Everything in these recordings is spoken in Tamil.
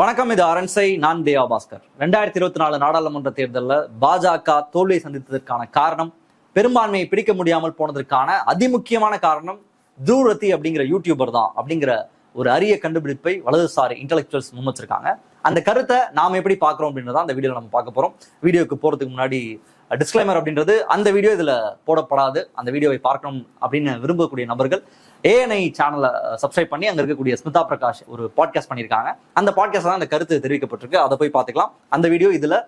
வணக்கம் இது அரண்சை நான் தேவா பாஸ்கர். ரெண்டாயிரத்தி இருபத்தி நாலு நாடாளுமன்ற தேர்தலில் பாஜக தோல்வியை சந்தித்ததற்கான காரணம் பெரும்பான்மையை பிடிக்க முடியாமல் போனதற்கான அதிமுக்கியமான காரணம் தூரத்தி அப்படிங்கிற யூடியூபர் தான் அப்படிங்கிற ஒரு அரிய கண்டுபிடிப்பை வலதுசாரி இன்டெலெக்சுவல்ஸ் முன்வச்சிருக்காங்க அந்த கருத்தை நாம எப்படி பார்க்குறோம் அப்படின்றத அந்த வீடியோவில் நம்ம பார்க்க போறோம். வீடியோக்கு போறதுக்கு முன்னாடி டிஸ்க்ளைமர் அப்படின்றது அந்த வீடியோ இதுல போடப்படாது. அந்த வீடியோவை பார்க்கணும் அப்படின்னு விரும்பக்கூடிய நபர்கள் ஏஎன்ஐ சேனலை சப்ஸ்கிரைப் பண்ணி அங்கே இருக்கக்கூடிய ஸ்மிதா பிரகாஷ் ஒரு பாட்காஸ்ட் பண்ணியிருக்காங்க. அந்த பாட்காஸ்ட் தான் அந்த கருத்து தெரிவிக்கப்பட்டிருக்கு. அதை போய் பார்த்துக்கலாம். அந்த வீடியோ இதில்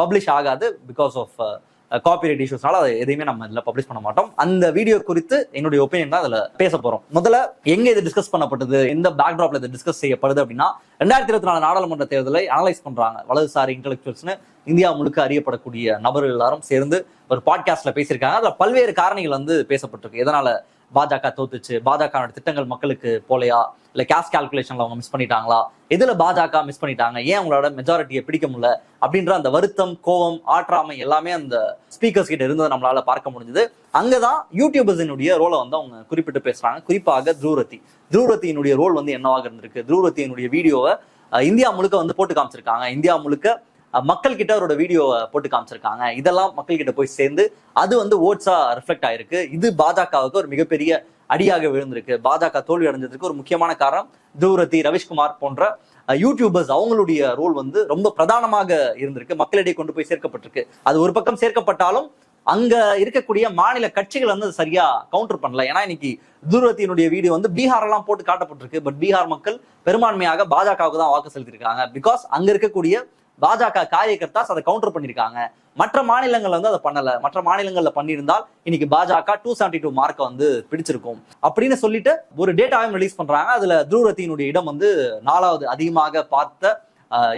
பப்ளிஷ் ஆகாது பிகாஸ் ஆஃப் காப்பிரைட் இஷ்யூஸ்னால அதை எதையுமே நம்ம இதில் பப்ளிஷ் பண்ண மாட்டோம். அந்த வீடியோ குறித்து என்னுடைய ஒப்பீனியன் தான் அதில் பேச போகிறோம் முதல்ல எங்கே இது டிஸ்கஸ் பண்ணப்பட்டது? எந்த பேக்ராப்ல இது டிஸ்கஸ் செய்யப்படுது அப்படின்னா ரெண்டாயிரத்தி இருபத்தி நாலு நாடாளுமன்ற தேர்தலை அனலைஸ் பண்றாங்க. வலதுசாரி இன்டெலெக்சுவல்ஸ்னு இந்தியா முழுக்க அறியப்படக்கூடிய நபர்கள் எல்லாரும் சேர்ந்து ஒரு பாட்காஸ்ட்ல பேசியிருக்காங்க. அதில் பல்வேறு காரணிகள் வந்து பேசப்பட்டிருக்கு. எதனால? பாஜக தோத்துச்சு. பாஜக திட்டங்கள் மக்களுக்கு போலையா? இல்ல கேஷ் கால்குலேஷன்ல அவங்க மிஸ் பண்ணிட்டாங்களா? எதுல பாஜக மிஸ் பண்ணிட்டாங்க? ஏன் அவங்களோட மெஜாரிட்டியை பிடிக்க முடியல? அப்படின்ற அந்த வருத்தம் கோவம் ஆற்றாமை எல்லாமே அந்த ஸ்பீக்கர்ஸ் கிட்ட இருந்ததை நம்மளால பார்க்க முடிஞ்சது. அங்கதான் யூடியூபர்ஸினுடைய ரோலை வந்து அவங்க குறிப்பிட்டு பேசுறாங்க. குறிப்பாக துரூரத்தி துரூரத்தியினுடைய ரோல் வந்து என்னவாக இருந்திருக்கு? துரூரத்தியினுடைய வீடியோவை இந்தியா முழுக்க வந்து போட்டு காமிச்சிருக்காங்க. இந்தியா முழுக்க மக்கள் கிட்ட அவரோட வீடியோவை போட்டு காமிச்சிருக்காங்க. இதெல்லாம் மக்கள் கிட்ட போய் சேர்ந்து அது வந்து ஓட்ஸா ரிஃப்ளெக்ட் ஆயிருக்கு. இது பாஜகவுக்கு ஒரு மிகப்பெரிய அடியாக விழுந்திருக்கு. பாஜக தோல்வி அடைஞ்சதுக்கு ஒரு முக்கியமான காரணம் தூரதி ரவிஷ்குமார் போன்ற யூடியூபர்ஸ் அவங்களுடைய ரோல் வந்து ரொம்ப பிரதானமாக இருந்திருக்கு. மக்களிடையே கொண்டு போய் சேர்க்கப்பட்டிருக்கு. அது ஒரு பக்கம் சேர்க்கப்பட்டாலும் அங்க இருக்கக்கூடிய மாநில கட்சிகள் வந்து சரியா கவுண்டர் பண்ணல. ஏன்னா இன்னைக்கு தூரத்தினுடைய வீடியோ வந்து பீகார் எல்லாம் போட்டு காட்டப்பட்டிருக்கு. பட் பீகார் மக்கள் பெரும்பான்மையாக பாஜகவுக்கு தான் வாக்கு செலுத்திருக்காங்க பிகாஸ் அங்க இருக்கக்கூடிய பாஜக காரியகர்த்தாஸ் அதை கவுண்டர் பண்ணியிருக்காங்க. மற்ற மாநிலங்கள்ல வந்து அதை பண்ணல. மற்ற மாநிலங்கள்ல பண்ணியிருந்தால் இன்னைக்கு பாஜக டூ செவன்டி டூ மார்க்கை வந்து பிடிச்சிருக்கும். அப்படின்னு சொல்லிட்டு ஒரு டேட்டாவையும் ரிலீஸ் பண்றாங்க. அதுல துருவத்தினுடைய இடம் வந்து நாலாவது அதிகமாக பார்த்த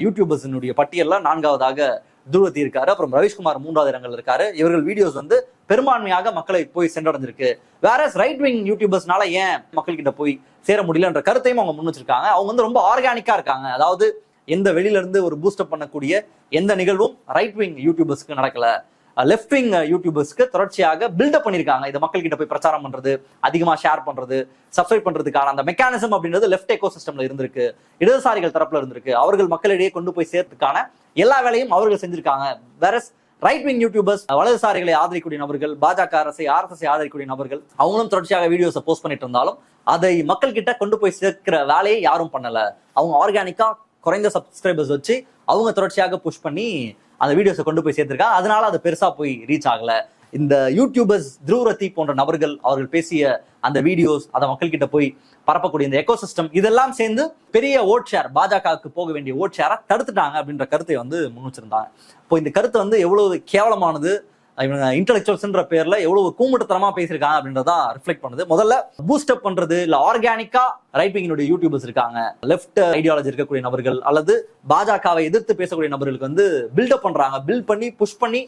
யூடியூபர்ஸினுடைய பட்டியல்ல நான்காவதாக துருவத்தி இருக்காரு. அப்புறம் ரவிஷ்குமார் மூன்றாவது இடங்கள் இருக்காரு. இவர்கள் வீடியோஸ் வந்து பெரும்பான்மையாக மக்களை போய் சென்றடைஞ்சிருக்கு. வேற ரைட் விங் யூடியூபர்ஸ்னால ஏன் மக்கள் கிட்ட போய் சேர முடியலன்ற கருத்தையும் அவங்க முன் வச்சிருக்காங்க. அவங்க வந்து ரொம்ப ஆர்கானிக்கா இருக்காங்க. அதாவது எந்த வெளியில இருந்து ஒரு பூஸ்டப் பண்ணக்கூடிய எந்த நிகழ்வும் ரைட் விங் யூடியூபர்ஸ்க்கு நடக்கல. லெஃப்ட் விங் யூடியூபர்ஸ்க்கு தொடர்ச்சியாக பில்டப் பண்ணியிருக்காங்க இதை மக்கள் கிட்ட போய் பிரச்சாரம் பண்றது அதிகமாக ஷேர் பண்றது சப்ஸ்கிரைப் பண்றதுக்கான அந்த மெக்கானிசம் அப்படின்றது லெஃப்ட் எக்கோ சிஸ்டம்ல இருந்திருக்கு. இடதுசாரிகள் தரப்புல இருந்திருக்கு. அவர்கள் மக்களிடையே கொண்டு போய் சேர்த்துக்கான எல்லா வேலையும் அவர்கள் செஞ்சிருக்காங்க. வேற ரைட் விங் யூடியூபர்ஸ் வலதுசாரிகளை ஆதரிக்கக்கூடிய நபர்கள் பாஜக அரசை ஆர்எஸ்எஸ் ஆதரிக்கக்கூடிய நபர்கள் அவங்களும் தொடர்ச்சியாக வீடியோஸை போஸ்ட் பண்ணிட்டு இருந்தாலும் அதை மக்கள் கிட்ட கொண்டு போய் சேர்க்கிற வேலையை யாரும் பண்ணல. அவங்க ஆர்கானிக்கா குறைந்த சப்ஸ்கிரைபர்ஸ் வச்சு அவங்க தொடர்ச்சியாக புஷ் பண்ணி அந்த வீடியோஸை கொண்டு போய் சேர்த்திருக்கா. அதனால அது பெருசா போய் ரீச் ஆகல. இந்த யூடியூபர்ஸ் த்ரூரத்தி போன்ற நபர்கள் அவர்கள் பேசிய அந்த வீடியோஸ் அதை மக்கள் கிட்ட போய் பரப்பக்கூடிய இந்த எக்கோ சிஸ்டம் இதெல்லாம் சேர்ந்து பெரிய ஓட் ஷேர் பாஜகவுக்கு போக வேண்டிய ஓட் ஷேரை தடுத்துட்டாங்க அப்படின்ற கருத்தை வந்து முன் வச்சிருந்தாங்க. இப்போ இந்த கருத்து வந்து எவ்வளவு கேவலமானது இவங்க இன்டெலெக்சுவல்ஸ்ன்ற பேர்ல எவ்வளவு கூமுட்டத்தனமா பேசியிருக்காங்க அப்படின்றதா ரிஃப்ளெக்ட் பண்ணுது. முதல்ல பூஸ்டப் பண்றது இல்ல ஆர்கானிக்கா ரைட் விங்கினுடைய யூடியூபர்ஸ் இருக்காங்க. லெஃப்ட் ஐடியாலஜி இருக்கக்கூடிய நபர்கள் அல்லது பாஜகவை எதிர்த்து பேசக்கூடிய நபர்களுக்கு வந்து பில்டப் பண்றாங்க. பில்ட் பண்ணி புஷ் பண்ணி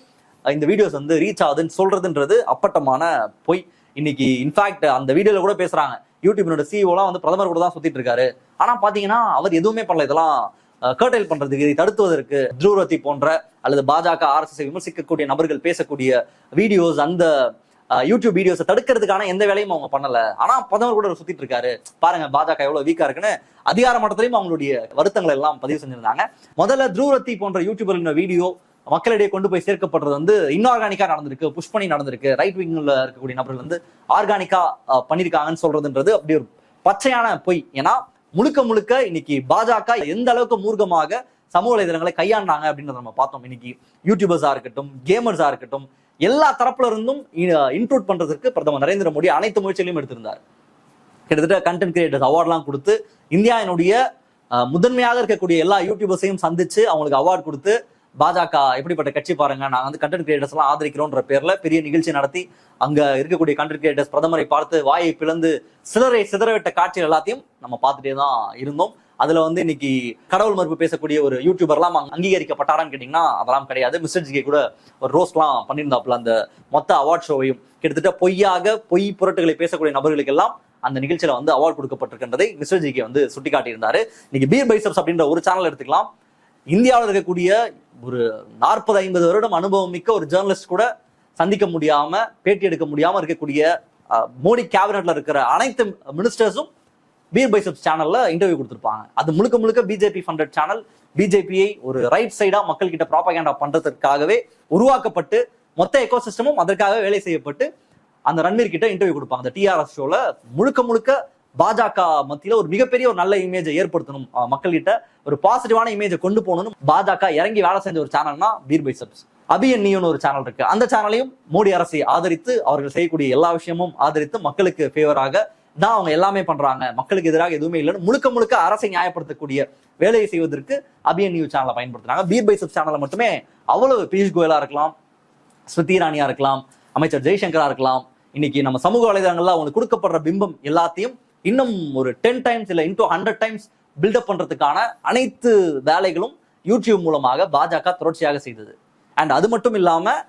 இந்த வீடியோஸ் வந்து ரீச் ஆகுதுன்னு சொல்றதுன்றது அப்பட்டமான பொய். இன்னைக்கு இன்ஃபேக்ட் அந்த வீடியோல கூட பேசுறாங்க. யூடியூபினோட சிஇஓலாம் வந்து பிரதமர் கூட தான் சுத்திட்டு இருக்காரு. ஆனா பாத்தீங்கன்னா அவர் எதுவுமே பண்ணல. இதெல்லாம் கர்டைல் பண்றதுக்கு இதை தடுத்துவதற்கு த்ரூரத்தி போன்ற அல்லது பாஜக ஆர்எஸ்எஸ் விமர்சிக்கக்கூடிய நபர்கள் பேசக்கூடிய வீடியோஸ் அந்த யூடியூப் வீடியோஸை தடுக்கிறதுக்கான எந்த வேலையும் அவங்க பண்ணல. ஆனா பிரதமர் கூட சுத்திட்டு இருக்காரு. பாருங்க பாஜக எவ்வளவு வீக்கா இருக்குன்னு. அதிகார மட்டத்திலையும் அவங்களுடைய வருத்தங்களை எல்லாம் பதிவு செஞ்சிருந்தாங்க. முதல்ல த்ரூரத்தி போன்ற யூடியூபர்களின் வீடியோ மக்களிடையே கொண்டு போய் சேர்க்கப்படுறது வந்து இன்ஆர்கானிக்கா நடந்திருக்கு புஷ் பண்ணி நடந்திருக்கு. ரைட் விங்ல இருக்கக்கூடிய நபர்கள் வந்து ஆர்கானிக்கா பண்ணிருக்காங்கன்னு சொல்றதுன்றது அப்படி ஒரு பச்சையான பொய். ஏன்னா முழுக்க முழுக்க இன்னைக்கு பாஜக எந்த அளவுக்கு மூர்க்கமாக சமூக வலைதளங்களை கையாண்டாங்க அப்படின்றத நம்ம பார்த்தோம். இன்னைக்கு யூடியூபர்ஸா இருக்கட்டும் கேமர்ஸா இருக்கட்டும் எல்லா தரப்புல இருந்தும் இன்க்ளூட் பண்றதுக்கு பிரதமர் நரேந்திர மோடி அனைத்து முயற்சிகளையும் எடுத்திருந்தார். கிட்டத்தட்ட கண்டென்ட் கிரியேட்டர்ஸ் அவார்ட்லாம் கொடுத்து இந்தியாவினுடைய என்னுடைய முதன்மையாக இருக்கக்கூடிய எல்லா யூடியூபர்ஸையும் சந்திச்சு அவங்களுக்கு அவார்ட் கொடுத்து பாஜக எப்படிப்பட்ட கட்சி பாருங்க நாங்கள் வந்து கண்டென்ட் கிரியேட்டர்ஸ் எல்லாம் ஆதரிக்கிறோன்ற பேர்ல பெரிய நிகழ்ச்சி நடத்தி அங்க இருக்கக்கூடிய கண்டென்ட் கிரியேட்டர்ஸ் பிரதமரை பார்த்து வாயை பிளந்து சிலரை சிதறவிட்ட காட்சிகள் எல்லாத்தையும் நம்ம பார்த்துட்டே தான் இருந்தோம். அதுல வந்து இன்னைக்கு கடவுள் மறுப்பு பேசக்கூடிய ஒரு யூடியூபர்லாம் அங்கீகரிக்கப்பட்டாரான்னு கேட்டீங்கன்னா அதெல்லாம் கிடையாது. மிஸ்டர் ஜிகே கூட ஒரு ரோஸ்ட்லாம் பண்ணியிருந்தாப்புல அந்த மொத்த அவார்ட் ஷோவையும் கிட்டத்தட்ட பொய்யாக பொய் புரட்டுகளை பேசக்கூடிய நபர்களுக்கு எல்லாம் அந்த நிகழ்ச்சியில வந்து அவார்டு கொடுக்கப்பட்டிருக்கின்றதை மிஸ்டர் ஜிகே வந்து சுட்டிக்காட்டியிருந்தாரு. இன்னைக்கு பீர் பைசப்ஸ் அப்படின்ற ஒரு சேனல் எடுத்துக்கலாம். இந்தியாவில் இருக்கக்கூடிய ஒரு நாற்பது ஐம்பது வருடம் அனுபவம் மிக்க ஒரு ஜேர்னலிஸ்ட் கூட சந்திக்க முடியாம பேட்டி எடுக்க முடியாம இருக்கக்கூடிய மோடி கேபினட்ல இருக்கிற அனைத்து மினிஸ்டர்ஸும் பீர் பைசப்ஸ் சேனல்ல இன்டர்வியூ கொடுத்துருப்பாங்க. அது முழுக்க முழுக்க பிஜேபி ஃபண்டட் சேனல் பிஜேபியை ஒரு ரைட் சைடா மக்கள் கிட்ட ப்ராபகேண்டா பண்றதுக்காகவே உருவாக்கப்பட்டு மொத்த எக்கோ சிஸ்டமும் அதற்காக வேலை செய்யப்பட்டு அந்த ரன்வீர் கிட்ட இன்டர்வியூ கொடுப்பாங்க. அந்த டிஆர்எஸ் ஷோல முழுக்க முழுக்க பாஜக மத்தியில ஒரு மிகப்பெரிய ஒரு நல்ல இமேஜை ஏற்படுத்தணும். மக்கள்கிட்ட ஒரு பாசிட்டிவான இமேஜை கொண்டு போகணும் பாஜக இறங்கி வேலை செஞ்ச ஒரு சேனல்னா பீர் பைசப்ஸ் அபியன் நீன்னு ஒரு சேனல் இருக்கு. அந்த சேனலையும் மோடி அரசை ஆதரித்து அவர்கள் செய்யக்கூடிய எல்லா விஷயமும் ஆதரித்து மக்களுக்கு ஃபேவராக தான் அவங்க எல்லாமே பண்றாங்க. மக்களுக்கு எதிராக எதுவுமே இல்லைன்னு முழுக்க முழுக்க அரசை நியாயப்படுத்தக்கூடிய வேலையை செய்வதற்கு அபியன் நியூஸ் சேனலை பயன்படுத்துறாங்க பீர் பைசப் சேனலை மட்டுமே அவ்வளவு பியூஷ் கோயலா இருக்கலாம் ஸ்மிருதி இரானியா இருக்கலாம் அமைச்சர் ஜெய்சங்கரா இருக்கலாம். இன்னைக்கு நம்ம சமூக வலைதளங்கள்ல அவங்களுக்கு கொடுக்கப்படுற பிம்பம் எல்லாத்தையும் இன்னும் ஒரு டென் டைம்ஸ் இல்ல into hundred times build up பண்றதுக்கான அனைத்து வேலைகளும் யூடியூப் மூலமாக பாஜக தொடர்ச்சியாக செய்தது. அண்ட் அது மட்டும் இல்லாம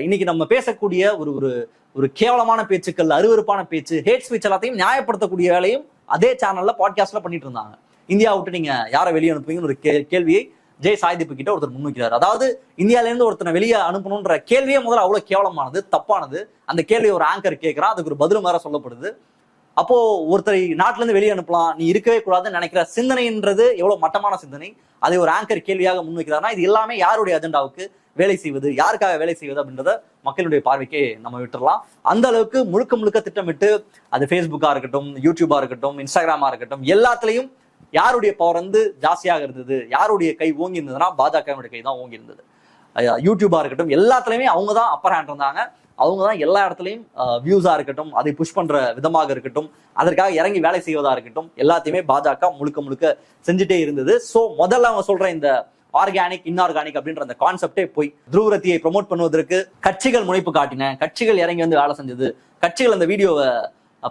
இன்னைக்கு நம்ம பேசக்கூடிய ஒரு ஒரு ஒரு கேவலமான பேச்சுக்கள் அருவருப்பான பேச்சு ஹேட் ஸ்பீச் எல்லாத்தையும் நியாயப்படுத்தக்கூடிய வேலையும் அதே சேனல்ல பாட்காஸ்ட்ல பண்ணிட்டு இருந்தாங்க. இந்தியா விட்டு நீங்க யாரை வெளியே அனுப்புவீங்கன்னு ஒரு கே- கேள்வியை ஜெய் சாய்தீப் கிட்ட ஒருத்தர் முன்வைக்கிறார். அதாவது இந்தியால இருந்து ஒருத்தனை வெளியே அனுப்பணுன்ற கேள்வியே முதல்ல அவ்வளவு கேவலமானது தப்பானது. அந்த கேள்வி ஒரு ஆங்கர் கேட்கிறான் அதுக்கு ஒரு பதிலும் வேற சொல்லப்படுது. அப்போ ஒருத்தரை நாட்டுல இருந்து வெளியே அனுப்பலாம். நீ இருக்கவே கூடாதுன்னு நினைக்கிற சிந்தனைன்றது எவ்வளவு மட்டமான சிந்தனை? அதை ஒரு ஆங்கர் கேள்வியாக முன்வைக்கிறார்னா இது எல்லாமே யாருடைய அஜெண்டாவுக்கு வேலை செய்வது? யாருக்காக வேலை செய்வது அப்படின்றத மக்களுடைய பார்வைக்கே நம்ம விட்டுறலாம். அந்த அளவுக்கு முழுக்க முழுக்க திட்டமிட்டு அது ஃபேஸ்புக்கா இருக்கட்டும் யூடியூபா இருக்கட்டும் இன்ஸ்டாகிராமா இருக்கட்டும் எல்லாத்துலயும் யாருடைய பவர் வந்து ஜாஸ்தியாக இருந்தது? யாருடைய கை ஓங்கி இருந்ததுன்னா பாஜகவினுடைய கை தான் ஓங்கி இருந்தது. யூடியூபா இருக்கட்டும் எல்லாத்துலயுமே அவங்க தான் அப்பர் ஹேண்ட் இருந்தாங்க. அவங்க தான் எல்லா இடத்துலையும் வியூஸாக இருக்கட்டும் அதை புஷ் பண்ணுற விதமாக இருக்கட்டும் அதற்காக இறங்கி வேலை செய்வதாக இருக்கட்டும் எல்லாத்தையுமே பாஜக முழுக்க முழுக்க செஞ்சுட்டே இருந்தது. ஸோ முதல்ல அவங்க சொல்ற இந்த ஆர்கானிக் இன்ஆர்கானிக் அப்படின்ற அந்த கான்செப்டே போய் துருவரத்தியை ப்ரொமோட் பண்ணுவதற்கு கட்சிகள் முனைப்பு காட்டின கட்சிகள் இறங்கி வந்து வேலை செஞ்சது கட்சிகள் அந்த வீடியோவை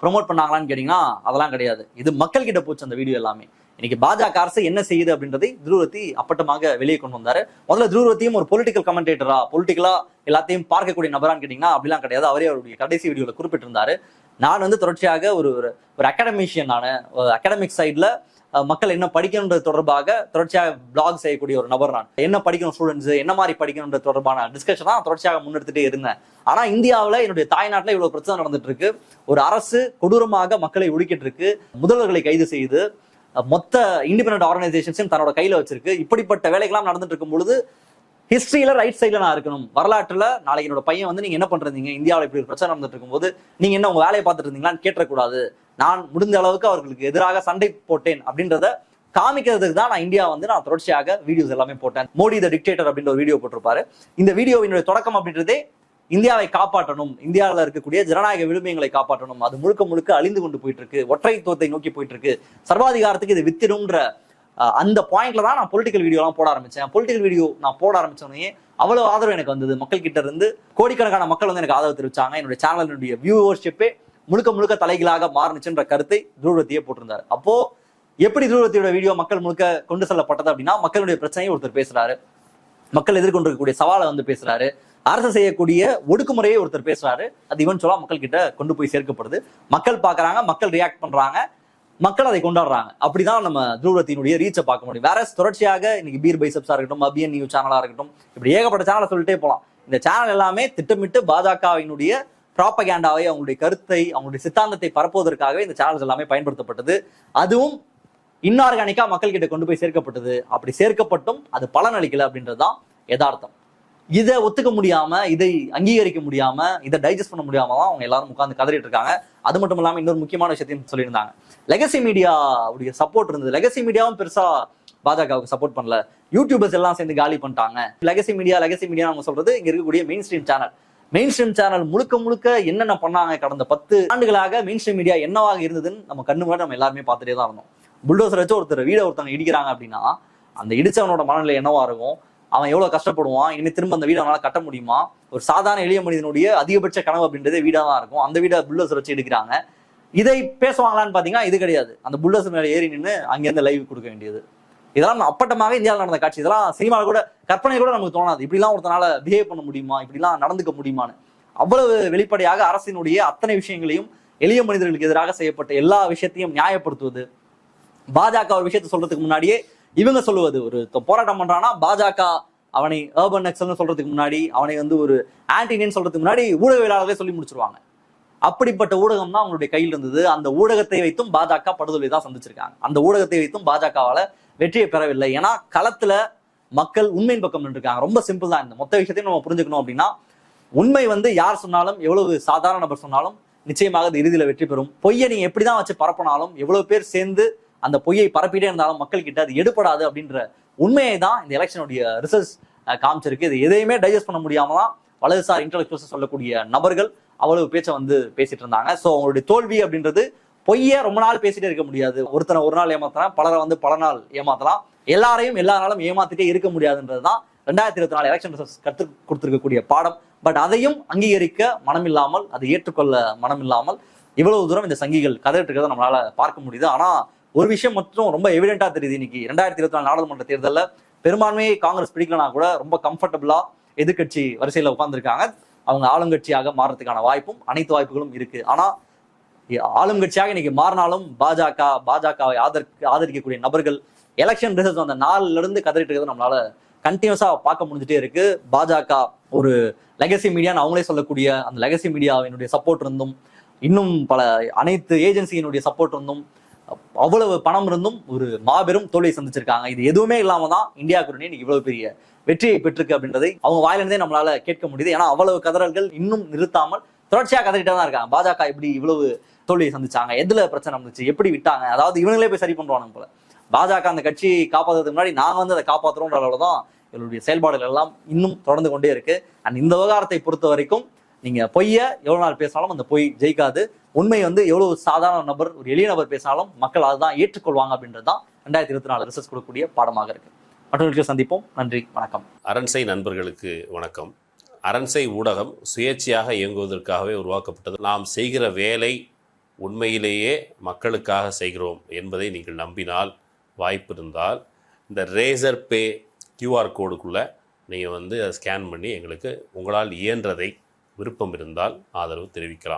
ப்ரொமோட் பண்ணாங்களான்னு கேட்டிங்கன்னா அதெல்லாம் கிடையாது. இது மக்கள் கிட்ட போச்சு அந்த வீடியோ எல்லாமே. இன்னைக்கு பாஜக அரசு என்ன செய்யுது அப்படின்றதை துருவத்தி அப்பட்டமாக வெளியே கொண்டு வந்தாரு. முதல்ல துருவத்தியும் ஒரு பொலிட்டிக்கல் கமெண்டேட்டரா பொலிட்டிக்கலா எல்லாத்தையும் பார்க்கக்கூடிய நபரான்னு கேட்டீங்கன்னா அப்படிலாம் கிடையாது. அவரே அவருடைய கடைசி வீடியோல குறிப்பிட்டிருந்தாரு. நான் வந்து தொடர்ச்சியாக ஒரு ஒரு ஒரு நான் அகாடமிக் சைட்ல மக்கள் என்ன படிக்கணுன்றது தொடர்பாக தொடர்ச்சியாக பிளாக் செய்யக்கூடிய ஒரு நபர் நான். என்ன படிக்கணும் ஸ்டூடெண்ட்ஸ் என்ன மாதிரி படிக்கணுன்றது தொடர்பான டிஸ்கஷன் தான் தொடர்ச்சியாக முன்னெடுத்துட்டே இருந்தேன். ஆனா இந்தியாவில் என்னுடைய தாய்நாட்டில் இவ்வளவு பிரச்சனை நடந்துட்டு இருக்கு. ஒரு அரசு கொடூரமாக மக்களை ஒடுக்கிட்டு இருக்கு. முதல்வர்களை கைது செய்து மொத்த இண்டிபெண்ட் ஆர்கனைசேஷன்ஸையும் தன்னோட கையில வச்சிருக்கு. இப்படிப்பட்ட வேலைகள்லாம் நடந்துட்டு இருக்கும் பொழுது ஹிஸ்டரியில ரைட் சைடில் நான் இருக்கணும். வரலாற்றுல நாளைக்கு என்னோட பையன் வந்து நீங்க என்ன பண்றீங்க? இந்தியாவில் இப்படி ஒரு பிரச்சனை நடந்துட்டு இருக்கும்போது நீங்க என்ன உங்க வேலையை பார்த்துட்டு இருந்தீங்களான்னு கேட்டக்கூடாது நான் முடிந்த அளவுக்கு அவர்களுக்கு எதிராக சண்டை போட்டேன் அப்படின்றத காமிக்கிறதுக்கு தான் நான் இந்தியா வந்து நான் தொடர்ச்சியாக வீடியோஸ் எல்லாமே போட்டேன். மோடி த டிக்டேட்டர் அப்படின்ற ஒரு வீடியோ போட்டிருப்பாரு. இந்த வீடியோவினுடைய தொடக்கம் அப்படின்றதே இந்தியாவை காப்பாற்றணும் இந்தியாவில் இருக்கக்கூடிய ஜனநாயக விழுமியங்களை காப்பாற்றணும் அது முழுக்க முழுக்க அழிந்து கொண்டு போயிட்டு இருக்கு ஒற்றைத்துவத்தை நோக்கி போயிட்டு இருக்கு சர்வாதிகாரத்துக்கு இது வித்திடும்ன்ற அந்த பாயிண்ட்ல தான் நான் பொலிட்டிக்கல் வீடியோலாம் போட ஆரம்பிச்சேன். பொலிட்டிக்கல் வீடியோ நான் போட ஆரம்பிச்சோடனே அவ்வளவு ஆதரவு எனக்கு வந்தது. மக்கள் கிட்ட இருந்து கோடிக்கணக்கான மக்கள் வந்து எனக்கு ஆதரவு தெரிவிச்சாங்க. என்னுடைய சேனலினுடைய வியூவர்ஷிப்பே முழுக்க முழுக்க தலைகளாக மாறுனுச்சுன்ற கருத்தை துருவத்தியே போட்டிருந்தாரு. அப்போ எப்படி துருவத்தியோட வீடியோ மக்கள் முழுக்க கொண்டு செல்லப்பட்டது அப்படின்னா மக்களுடைய பிரச்சனையை ஒருத்தர் பேசுறாரு. மக்கள் எதிர்கொண்டிருக்கக்கூடிய சவாலை வந்து பேசுறாரு. அரசு செய்யக்கூடிய ஒடுக்குமுறையை ஒருத்தர் பேசுறாரு. அது இவன் சொல்ல மக்கள் கிட்ட கொண்டு போய் சேர்க்கப்படுது. மக்கள் பாக்குறாங்க மக்கள் ரியாக்ட் பண்றாங்க மக்கள் அதை கொண்டாடுறாங்க. அப்படிதான் நம்ம துருவத்தினுடைய ரீச்சை பார்க்க முடியும். வேற தொடர்ச்சியாக இன்னைக்கு பீர் பைசப்ஸா இருக்கட்டும் அபியன் நியூஸ் சேனலா இருக்கட்டும் இப்படி ஏகப்பட்ட சேனலை சொல்லிட்டே போலாம். இந்த சேனல் எல்லாமே திட்டமிட்டு பாஜகவினுடைய ப்ராப்பகேண்டாவை அவங்களுடைய கருத்தை அவங்களுடைய சித்தாந்தத்தை பரப்புவதற்காகவே இந்த சேனல்ஸ் எல்லாமே பயன்படுத்தப்பட்டது. அதுவும் இன்ஆர்கானிக்கா மக்கள் கிட்ட கொண்டு போய் சேர்க்கப்பட்டது. அப்படி சேர்க்கப்பட்டும் அது பலன் அளிக்கல அப்படின்றதுதான் யதார்த்தம். இதை ஒத்துக்க முடியாம இதை அங்கீகரிக்க முடியாம இதை டைஜஸ்ட் பண்ண முடியாம தான் அவங்க எல்லாரும் உட்காந்து கதறிட்டு இருக்காங்க. அது மட்டும் இல்லாம இன்னொரு முக்கியமான விஷயத்தையும் சொல்லியிருந்தாங்க. லெகசி மீடியா உடைய சப்போர்ட் இருந்தது. லெகசி மீடியாவும் பெருசா பாஜகவுக்கு சப்போர்ட் பண்ணல. யூடியூபர்ஸ் எல்லாம் சேர்ந்து காலி பண்ணிட்டாங்க. லெகசி மீடியா லெகசி மீடியா நம்ம சொல்றது இங்க இருக்கக்கூடிய mainstream channel mainstream channel முழுக்க முழுக்க என்னென்ன பண்ணாங்க கடந்த பத்து ஆண்டுகளாக மெயின் ஸ்ட்ரீம் மீடியா என்னவாக இருந்ததுன்னு நம்ம கண்ணு முன்னாடி நம்ம எல்லாருமே பார்த்துட்டே தான் இருந்தோம். புல்டோசர் வச்சு ஒருத்தர் வீட ஒருத்தவங்க இடிக்கிறாங்க அப்படின்னா அந்த இடிச்சவனோட மனநிலை என்னவா இருக்கும்? அவன் எவ்வளவு கஷ்டப்படுவான்? இனி திரும்ப அந்த வீடு அவனால கட்ட முடியுமா? ஒரு சாதாரண எளிய மனிதனுடைய அதிகபட்ச கனவு அப்படின்றதே வீடா தான் இருக்கும். அந்த வீடை புல்டோசர் வச்சு எடுக்கிறாங்க. இதை பேசுவாங்களான்னு பாத்தீங்கன்னா இது கிடையாது. அந்த புல்டோசர் மேல ஏறி நின்று அங்கிருந்து லைவ் கொடுக்க வேண்டியது. இதெல்லாம் அப்பட்டமாக இந்தியாவில் நடந்த காட்சி. இதெல்லாம் சினிமாவில் கூட கற்பனை கூட நமக்கு தோணாது. இப்படிலாம் ஒருத்தனால பிஹேவ் பண்ண முடியுமா? இப்படிலாம் நடந்துக்க முடியுமான்னு. அவ்வளவு வெளிப்படையாக அரசினுடைய அத்தனை விஷயங்களையும் எளிய மனிதர்களுக்கு எதிராக செய்யப்பட்ட எல்லா விஷயத்தையும் நியாயப்படுத்துவது. பாஜக ஒரு விஷயத்தை சொல்றதுக்கு முன்னாடியே இவங்க சொல்லுவது ஒரு போராட்டம் பண்றானா? பாஜக அவனை ஏர்பன் நக்சல்னு சொல்றதுக்கு முன்னாடி அவனை வந்து ஒரு ஆன்டினியன் சொல்றதுக்கு முன்னாடி ஊடகவியலாளர்களே சொல்லி முடிச்சிருவாங்க. அப்படிப்பட்ட ஊடகம் தான் அவங்களுடைய கையில் இருந்தது. அந்த ஊடகத்தை வைத்தும் பாஜக படுதொலை தான் சந்திச்சிருக்காங்க. அந்த ஊடகத்தை வைத்தும் பாஜகவால வெற்றியை பெறவில்லை. ஏன்னா களத்துல மக்கள் உண்மையின் பக்கம் நின்றுருக்காங்க. ரொம்ப சிம்பிள் தான். இந்த மொத்த விஷயத்தையும் நம்ம புரிஞ்சுக்கணும் அப்படின்னா உண்மை வந்து யார் சொன்னாலும் எவ்வளவு சாதாரண நபர் சொன்னாலும் நிச்சயமாக அது இறுதியில வெற்றி பெறும். பொய்யை நீ எப்படிதான் வச்சு பரப்பினாலும் எவ்வளவு பேர் சேர்ந்து அந்த பொய்யை பரப்பிட்டே இருந்தாலும் மக்கள்கிட்ட அது எடுபடாது அப்படின்ற உண்மையை தான் இந்த எலெக்ஷனுடைய ரிசல்ட்ஸ் காமிச்சிருக்கு. இது எதையுமே டைஜஸ்ட் பண்ண முடியாம தான் வலதுசார் இன்டலெக்சுவல்ஸ் சொல்லக்கூடிய நபர்கள் அவ்வளவு பேச்சை வந்து பேசிட்டு இருந்தாங்க. ஸோ அவங்களுடைய தோல்வி அப்படின்றது பொய்ய ரொம்ப நாள் பேசிட்டே இருக்க முடியாது. ஒருத்தனை ஒரு நாள் ஏமாத்தலாம் பலரை வந்து பல நாள் ஏமாத்தலாம். எல்லாரையும் எல்லா நாளும் ஏமாத்திட்டே இருக்க முடியாதுன்றது தான் ரெண்டாயிரத்தி இருபத்தி நாலு எலெக்ஷன் ரிசல்ட்ஸ் கற்று கொடுத்துருக்கக்கூடிய பாடம். பட் அதையும் அங்கீகரிக்க மனம் இல்லாமல் அதை ஏற்றுக்கொள்ள மனம் இல்லாமல் இவ்வளவு தூரம் இந்த சங்கிகள் கதறிட்டு இருக்கிறத நம்மளால பார்க்க முடியுது. ஆனால் ஒரு விஷயம் மட்டும் ரொம்ப எவிடென்ட்டா தெரியுது இன்னைக்கு. ரெண்டாயிரத்தி இருபத்தி நாலு நாடாளுமன்ற தேர்தலில் பெரும்பான்மையை காங்கிரஸ் பிடிக்கலனா கூட ரொம்ப கம்ஃபர்டபுளா எதிர்கட்சி வரிசையில் உட்காந்துருக்காங்க அவங்க ஆளுங்கட்சியாக மாறுறதுக்கான வாய்ப்பும் அனைத்து வாய்ப்புகளும் இருக்கு. ஆனா ஆளுங்கட்சியாக இன்னைக்கு மாறினாலும் பாஜக பாஜகவை ஆதரி ஆதரிக்கக்கூடிய நபர்கள் எலெக்ஷன் ரிசல்ட் அந்த நாள்ல இருந்து கதறிட்டு இருக்கிறது நம்மளால கண்டினியூஸா பார்க்க முடிஞ்சுட்டே இருக்கு. பாஜக ஒரு லெகசி மீடியான்னு அவங்களே சொல்லக்கூடிய அந்த லெகசி மீடியாவினுடைய சப்போர்ட் இருந்தும் இன்னும் பல அனைத்து ஏஜென்சியினுடைய சப்போர்ட் இருந்தும் அவ்வளவு பணம் இருந்தும் ஒரு மாபெரும் தோல்வியை சந்திச்சிருக்காங்க. இது எதுவுமே இல்லாம தான் இந்தியா கூட்டணி இன்னைக்கு இவ்வளவு பெரிய வெற்றியை பெற்றிருக்கு அப்படின்றதை அவங்க வாயிலிருந்தே நம்மளால கேட்க முடியுது. ஏன்னா அவ்வளவு கதறல்கள் இன்னும் நிறுத்தாமல் தொடர்ச்சியா கதறிட்டே தான் இருக்காங்க. பாஜக இப்படி இவ்வளவு தோல்வியை சந்திச்சாங்க. எதுல பிரச்சனை வந்துச்சு எப்படி விட்டாங்க? அதாவது இவங்களே போய் சரி பண்றாங்க போல. பாஜக அந்த கட்சி காப்பாத்துறதுக்கு முன்னாடி நாங்க வந்து அதை காப்பாத்துறோன்ற அளவுல தான் இவருடைய செயல்பாடுகள் எல்லாம் இன்னும் தொடர்ந்து கொண்டே இருக்கு. அண்ட் இந்த விவகாரத்தை பொறுத்த வரைக்கும் நீங்க பொய்ய எவ்வளவு நாள் பேசினாலும் அந்த பொய் ஜெயிக்காது. உண்மை வந்து எவ்வளவு சாதாரண நபர் ஒரு எளிய நபர் பேசினாலும் மக்கள் அதுதான் ஏற்றுக்கொள்வாங்க அப்படின்றது தான் ரெண்டாயிரத்தி இருபத்தி நாலு ரிசர்ச் கொடுக்கக்கூடிய பாடமாக இருக்கு. மற்றவர்களுக்கு சந்திப்போம். நன்றி வணக்கம். அரண்சை நண்பர்களுக்கு வணக்கம். அரண்சை ஊடகம் சுயேட்சையாக இயங்குவதற்காகவே உருவாக்கப்பட்டது. நாம் செய்கிற வேலை உண்மையிலேயே மக்களுக்காக செய்கிறோம் என்பதை நீங்கள் நம்பினால் வாய்ப்பு இருந்தால் இந்த ரேசர் பே கியூஆர் கோடுக்குள்ளே நீங்கள் வந்து அதை ஸ்கேன் பண்ணி எங்களுக்கு உங்களால் இயன்றதை விருப்பம் இருந்தால் ஆதரவு தெரிவிக்கலாம்.